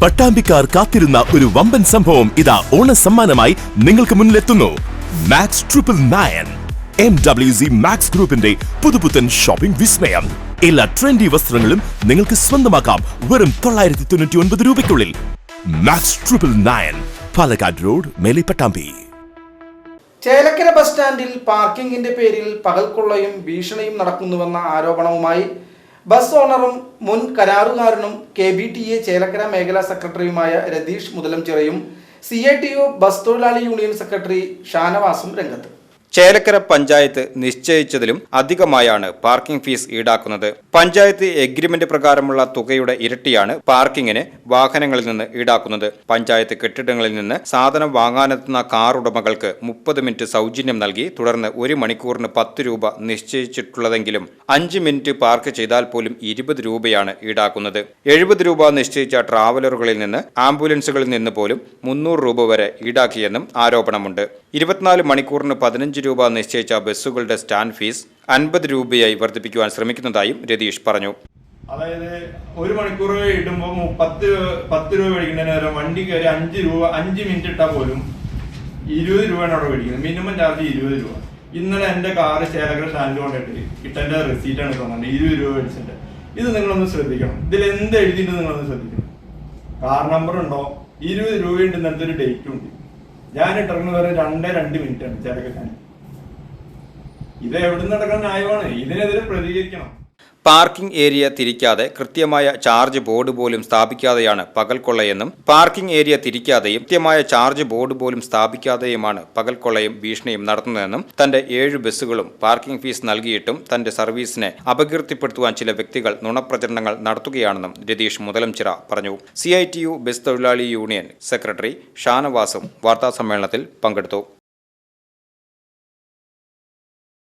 പട്ടാമ്പിക്കാർ കാത്തിരുന്ന ഒരു വമ്പൻ സംഭവം ഇതാ ഓണ സമ്മാനമായി നിങ്ങൾക്ക് മുന്നിലെത്തുന്നു. Max triple nine M W C max ഗ്രൂപ്പിന്റെ പുതുപുത്തൻ ഷോപ്പിംഗ് വിസ്മയം. എല്ലാ ട്രെൻഡി വസ്ത്രങ്ങളും നിങ്ങൾക്ക് സ്വന്തമാക്കാം വെറും തൊള്ളായിരത്തി തൊണ്ണൂറ്റി ഒൻപത് രൂപയ്ക്കുള്ളിൽ. Max triple nine Palakkad road മേലെ പട്ടാമ്പി. ചേലക്കര ബസ് സ്റ്റാൻഡിൽ പാർക്കിംഗിന്റെ പേരിൽ പകൽക്കൊള്ളയും ഭീഷണിയും നടക്കുന്നുവെന്ന ആരോപണവുമായി ബസ് ഓണറും മുൻ കരാറുകാരനും K B T A Chelakkara മേഖലാ സെക്രട്ടറിയുമായ Ratheesh മുതലംചിറയും C I T U bus തൊഴിലാളി യൂണിയൻ സെക്രട്ടറി ഷാനവാസും രംഗത്ത് ചേലക്കര പഞ്ചായത്ത് നിശ്ചയിച്ചതിലും അധികമായാണ് പാർക്കിംഗ് ഫീസ് ഈടാക്കുന്നത്. പഞ്ചായത്ത് എഗ്രിമെന്റ് പ്രകാരമുള്ള തുകയുടെ ഇരട്ടിയാണ് പാർക്കിങ്ങിന് വാഹനങ്ങളിൽ നിന്ന് ഈടാക്കുന്നത്. പഞ്ചായത്ത് കെട്ടിടങ്ങളിൽ നിന്ന് സാധനം വാങ്ങാനെത്തുന്ന കാർ ഉടമകൾക്ക് മുപ്പത് മിനിറ്റ് സൗജന്യം നൽകി തുടർന്ന് ഒരു മണിക്കൂറിന് പത്ത് രൂപ നിശ്ചയിച്ചിട്ടുള്ളതെങ്കിലും അഞ്ച് മിനിറ്റ് പാർക്ക് ചെയ്താൽ പോലും ഇരുപത് രൂപയാണ് ഈടാക്കുന്നത്. എഴുപത് രൂപ നിശ്ചയിച്ച ട്രാവലറുകളിൽ നിന്ന് ആംബുലൻസുകളിൽ നിന്ന് പോലും മുന്നൂറ് രൂപ വരെ ഈടാക്കിയെന്നും ആരോപണമുണ്ട്. ഇരുപത്തിനാല് മണിക്കൂറിന് പതിനഞ്ച് രൂപ നിശ്ചയിച്ച ബസ്സുകളുടെ സ്റ്റാൻഡ് ഫീസ് അൻപത് രൂപയായി വർദ്ധിപ്പിക്കുവാൻ ശ്രമിക്കുന്നതായും രതീഷ് പറഞ്ഞു. അതായത് ഒരു മണിക്കൂർ ഇടുമ്പോൾ പത്ത് പത്ത് രൂപ മേടിക്കുന്നതിന് നേരം വണ്ടി കയറി അഞ്ച് രൂപ അഞ്ച് മിനിറ്റ് ഇട്ടാൽ പോലും ഇരുപത് രൂപയാണ് അവിടെ മേടിക്കുന്നത്. മിനിമം ചാർജ് ഇരുപത് രൂപ. ഇന്നലെ എന്റെ കാറ് ശേഖര സ്റ്റാൻഡ് കൊണ്ടിട്ട് കിട്ടന്റെ റെസീറ്റാണ് തോന്നുന്നത് ഇരുപത് രൂപ മേടിച്ചിട്ട്. ഇത് നിങ്ങളൊന്ന് ശ്രദ്ധിക്കണം. ഇതിൽ എന്ത് എഴുതിയിട്ട് നിങ്ങളൊന്ന് ശ്രദ്ധിക്കണം? കാർ നമ്പർ ഉണ്ടോ? ഇരുപത് രൂപയുണ്ട് ഇന്നത്തെ ഒരു ഡേറ്റും ഉണ്ട്. ഞാൻ ഇട്ടിറങ്ങുന്നത് രണ്ടേ രണ്ട് മിനിറ്റാണ് ആണ് ചേലക്കര സ്റ്റാൻഡ് ഇത് എവിടെ നടക്കാൻ ന്യായമാണ്. ഇതിനെതിരെ പ്രതികരിക്കണം. പാർക്കിംഗ് ഏരിയ തിരിക്കാതെ കൃത്യമായ ചാർജ് ബോർഡ് പോലും സ്ഥാപിക്കാതെയാണ് പകൽക്കൊള്ളയെന്നും പാർക്കിംഗ് ഏരിയ തിരിക്കാതെയും കൃത്യമായ ചാർജ് ബോർഡ് പോലും സ്ഥാപിക്കാതെയുമാണ് പകൽക്കൊള്ളയും ഭീഷണിയും നടത്തുന്നതെന്നും തന്റെ ഏഴ് ബസ്സുകളും പാർക്കിംഗ് ഫീസ് നൽകിയിട്ടും തന്റെ സർവീസിനെ അപകീർത്തിപ്പെടുത്തുവാൻ ചില വ്യക്തികൾ നുണപ്രചരണങ്ങൾ നടത്തുകയാണെന്നും രതീഷ് മുതലംചിറ പറഞ്ഞു. സി ബസ് തൊഴിലാളി യൂണിയൻ സെക്രട്ടറി ഷാനവാസും വാർത്താസമ്മേളനത്തിൽ പങ്കെടുത്തു.